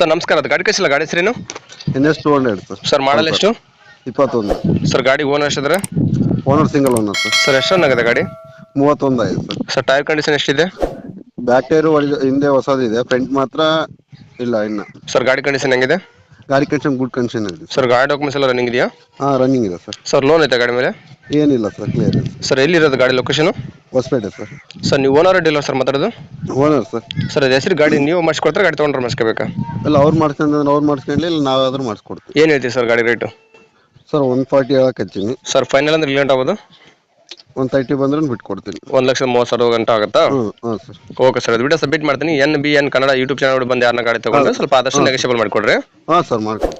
Sir ನಮಸ್ಕಾರ. ಅದು ಗಾಡಿ ಕಳಿಸಿಲ್ಲ. ಗಾಡಿ ಹೆಸರೇನು? N S two hundred sir. Sir model ಎಷ್ಟು? ಇಪ್ಪತ್ತೊಂದು. ಸರ್ ಗಾಡಿ owner ಎಷ್ಟಿದ್ರೆ owner single owner sir. Sir ಎಷ್ಟು ಆಗಿದೆ ಗಾಡಿ? ಮೂವತ್ತೊಂದು ಆಗಿದೆ ಸರ್. ಸರ್ ಟೈರ್ ಕಂಡೀಷನ್ ಎಷ್ಟಿದೆ? ಬ್ಯಾಕ್ ಟೈರ್ ಹಿಂದೆ ಹೊಸದಿದೆ. ಫ್ರಂಟ್ ಮಾತ್ರ ಇಲ್ಲ ಇನ್ನು. ಸರ್ ಗಾಡಿ ಕಂಡೀಷನ್ ಹೆಂಗಿದೆ? ಗಾಡಿ ಕಂಡೀಷನ್ ಗುಡ್ ಕಂಡೀಷನ್ ಇದೆ ಸರ್. ಗಾಡಿ ಡಾಕ್ಯುಮೆಂಟ್ಸ್ ಎಲ್ಲ ರನ್ನಿಂಗ್ ಇದೆಯಾ? ಹಾಂ ರನ್ನಿಂಗ್ ಇದೆ ಸರ್. ಸರ್ ಲೋನ್ ಐತೆ ಗಾಡಿ ಮೇಲೆ? ಏನಿಲ್ಲ ಸರ್ ಕ್ಲಿಯರ್ ಇದೆ. ಸರ್ ಎಲ್ಲಿರೋದು ಗಾಡಿ ಲೊಕೇಶನು ಹೊಸಪೇಟೆ ಸರ್. ಸರ್ ನೀವು ಓನರ್ ಡೀಲರ್ ಸರ್ ಮಾತಾಡೋದು? Owner sir. ಸರ್ ಅದು ಹೆಸರು ಗಾಡಿ ನೀವು ಮಾಡಿಸ್ಕೊಡ್ತಾರೆ ಗಾಡಿ ತೊಗೊಂಡ್ರೆ ಮಾಡಿಸ್ಕೋಬೇಕಾ? ಇಲ್ಲ ಅವ್ರು ಮಾಡ್ಸ್ಕೊಂಡ್ರೆ ಅವ್ರು ಮಾಡಿಸ್ಕೊಂಡ್ಲಿ ಇಲ್ಲ ನಾವಾದ್ರೂ ಮಾಡಿಸ್ಕೊಡ್ತೀವಿ. ಏನು ಹೇಳ್ತೀವಿ ಸರ್ ಗಾಡಿ ರೇಟು? ಸರ್ ಒನ್ ಫಾರ್ಟಿ ಹೇಳಕ್ಕೆ ಹಚ್ತೀನಿ ಸರ್ ಫೈನಲ್ ಅಂದ್ರೆ ರಿಲೇಟ್ ಆಗೋದು ಒನ್ ತರ್ಟಿ ಬಂದ್ರೆ ಬಿಟ್ಕೊಡ್ತೀನಿ. ಒಂದು ಲಕ್ಷದ ಮೂವತ್ತು ಸಾವಿರ ಗಂಟೆ ಆಗುತ್ತಾ? ಹ್ಞೂ ಹಾಂ ಸರ್. ಓಕೆ ಸರ್ ಅದು ವಿಡಿಯೋ ಸಬ್ಮಿಟ್ ಮಾಡ್ತೀನಿ. N B N Kannada YouTube channel ಬಂದು ಯಾರನ್ನ ಗಾಡಿ ತೊಗೊಂಡ್ರೆ ಸ್ವಲ್ಪ ಆದಷ್ಟು ನೆಗೆಷಿಯಬಲ್ ಮಾಡಿಕೊಡ್ರಿ. ಹಾಂ ಸರ್ ಮಾಡ್ಕೊಡ್ತೀನಿ.